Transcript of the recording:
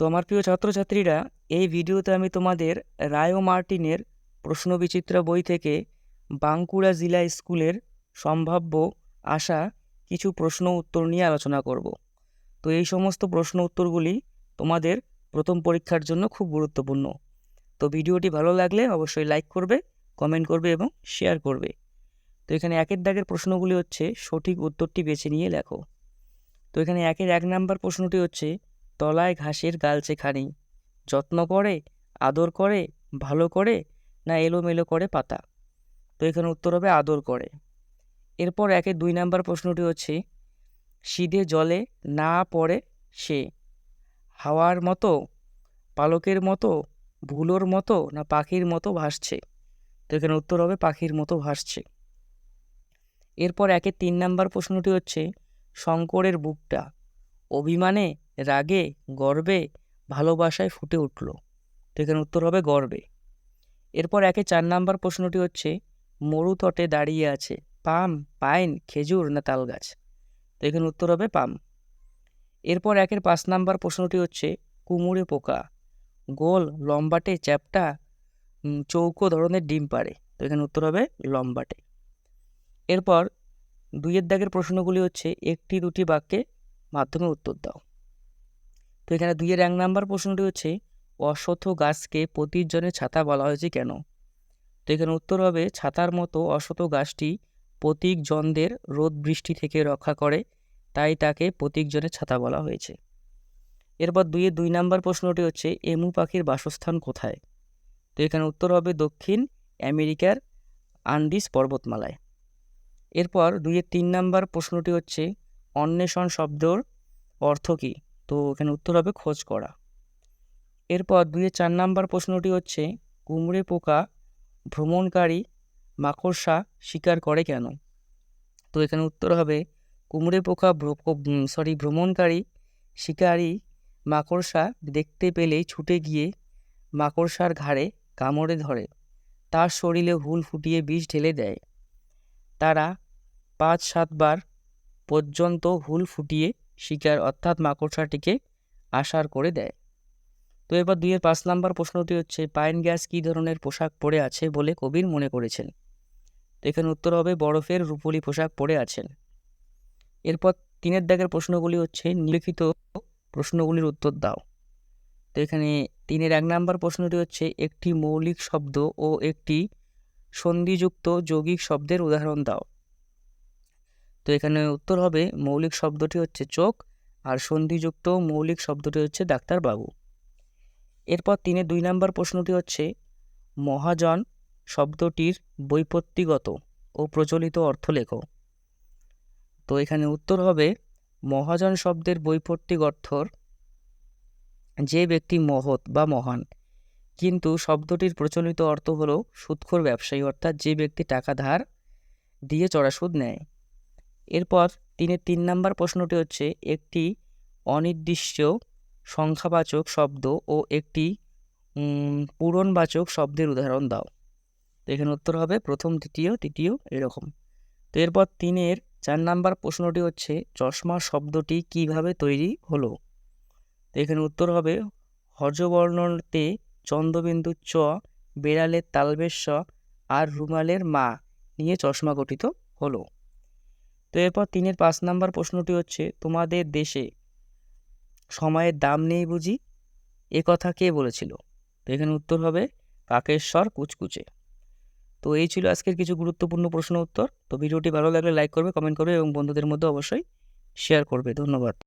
তো আমার প্রিয় ছাত্রছাত্রীরা, এই ভিডিওতে আমি তোমাদের রায় মার্টিনের প্রশ্নবিচিত্রা বই থেকে বাঁকুড়া জেলা স্কুলের সম্ভাব্য আসা কিছু প্রশ্ন উত্তর নিয়ে আলোচনা করব। তো এই সমস্ত প্রশ্ন উত্তরগুলি তোমাদের প্রথম পরীক্ষার জন্য খুব গুরুত্বপূর্ণ। তো ভিডিওটি ভালো লাগলে অবশ্যই লাইক করবে, কমেন্ট করবে এবং শেয়ার করবে। তো এখানে একের দাগের প্রশ্নগুলি হচ্ছে, সঠিক উত্তরটি বেছে নিয়ে লেখো। তো এখানে একের এক নাম্বার প্রশ্নটি হচ্ছে তলায় ঘাসের গালছে খানি। যত্ন করে, আদর করে, ভালো করে, না এলোমেলো করে পাতা? তো এখানে উত্তর হবে আদর করে। এরপর একে দুই নাম্বার প্রশ্নটি হচ্ছে সিধে জলে না পড়ে সে? হাওয়ার মতো, পালকের মতো, ভুলোর মতো, না পাখির মতো ভাসছে? তো এখানে উত্তর হবে পাখির মতো ভাসছে। এরপর একে তিন নাম্বার প্রশ্নটি হচ্ছে, শঙ্করের বুকটা অভিমানে, রাগে, গর্বে, ভালোবাসায় ফুটে উঠল। তো এখানে উত্তর হবে গর্বে। এরপর একে চার নাম্বার প্রশ্নটি হচ্ছে মরুতটে দাঁড়িয়ে আছে পাম, পাইন, খেজুর না তাল গাছ? তো এখানে উত্তর হবে পাম। এরপর একের পাঁচ নাম্বার প্রশ্নটি হচ্ছে, কুমুরে পোকা, গোল, লম্বাটে, চ্যাপটা চৌকো ধরনের ডিম পারে তো এখানে উত্তর হবে লম্বাটে। এরপর দুইয়ের দাগের প্রশ্নগুলি হচ্ছে, একটি দুটি বাক্যে মাধ্যমে উত্তর দাও। তো এখানে দুইয়ের এক নাম্বার প্রশ্নটি হচ্ছে, অশ্বত্থ গাছকে প্রতিজনের ছাতা বলা হয়েছে কেন? তো এখানে উত্তর হবে, ছাতার মতো অশ্বত্থ গাছটি প্রতীক জনদের রোদ বৃষ্টি থেকে রক্ষা করে, তাই তাকে প্রতীকজনের ছাতা বলা হয়েছে। এরপর দুইয়ের দুই নাম্বার প্রশ্নটি হচ্ছে, এমু পাখির বাসস্থান কোথায়? তো এখানে উত্তর হবে দক্ষিণ আমেরিকার আন্দিস পর্বতমালায়। এরপর দুইয়ের তিন নাম্বার প্রশ্নটি হচ্ছে অন্বেষণ শব্দর অর্থ কী? তো এখানে উত্তর হবে খোঁজ করা। এরপর দুইয়ের চার নাম্বার প্রশ্নটি হচ্ছে, কুমড়ে পোকা ভ্রমণকারী মাকড়সা শিকার করে কেন? তো এখানে উত্তর হবে, কুমড়ে পোকা সরি ভ্রমণকারী শিকারী মাকড়সা দেখতে পেলেই ছুটে গিয়ে মাকড়সার ঘাড়ে কামড়ে ধরে। তার শরীরে হুল ফুটিয়ে বিষ ঢেলে দেয়। তারা পাঁচ সাতবার পর্যন্ত হুল ফুটিয়ে শিকার অর্থাৎ মাকড়সাটিকে আসার করে দেয়। তো এবার দুইয়ের পাঁচ নাম্বার প্রশ্নটি হচ্ছে, পাইন গ্যাস কী ধরনের পোশাক পরে আছে বলে কবির মনে করেছেন? তো এখানে উত্তর হবে, বরফের রূপলি পোশাক পরে আছেন। এরপর তিনের দাগের প্রশ্নগুলি হচ্ছে নিলিখিত প্রশ্নগুলির উত্তর দাও। তো এখানে তিনের এক নাম্বার প্রশ্নটি হচ্ছে, একটি মৌলিক শব্দ ও একটি সন্ধিযুক্ত যৌগিক শব্দের উদাহরণ দাও। তো এখানে উত্তর হবে মৌলিক শব্দটি হচ্ছে চোখ, আর সন্ধিযুক্ত মৌলিক শব্দটি হচ্ছে ডাক্তারবাবু। এরপর তিনে দুই নাম্বার প্রশ্নটি হচ্ছে, মহাজন শব্দটির বৈপত্তিগত ও প্রচলিত অর্থ লেখো। তো এখানে উত্তর হবে, মহাজন শব্দের বৈপত্তিক অর্থর যে ব্যক্তি মহৎ বা মহান, কিন্তু শব্দটির প্রচলিত অর্থ হলো সুদখোর ব্যবসায়ী, অর্থাৎ যে ব্যক্তি টাকা ধার দিয়ে চড়া সুদ নেয়। এরপর তিনের তিন নাম্বার প্রশ্নটি হচ্ছে, একটি অনির্দিষ্ট সংখ্যাবাচক শব্দ ও একটি পূরণবাচক শব্দের উদাহরণ দাও। তো এখানে উত্তর হবে, প্রথম, দ্বিতীয়, তৃতীয়, এরকম। তো এরপর তিনের চার নাম্বার প্রশ্নটি হচ্ছে, চশমা শব্দটি কীভাবে তৈরি হলো? তো এখানে উত্তর হবে হর্যবর্ণতে চন্দ্রবিন্দু চ, বেড়ালের তালবেশ আর রুমালের মা নিয়ে চশমা গঠিত হলো। তো এরপর তিনের পাঁচ নাম্বার প্রশ্নটি হচ্ছে, তোমাদের দেশে সময়ের দাম নেই বুঝি? এ কথা কে বলেছিল? তো এখানে উত্তর হবে কাকেশ্বর কুচকুচে। তো এই ছিল আজকের কিছু গুরুত্বপূর্ণ প্রশ্ন উত্তর। তো ভিডিওটি ভালো লাগলে লাইক করবে, কমেন্ট করবে এবং বন্ধুদের মধ্যে অবশ্যই শেয়ার করবে। ধন্যবাদ।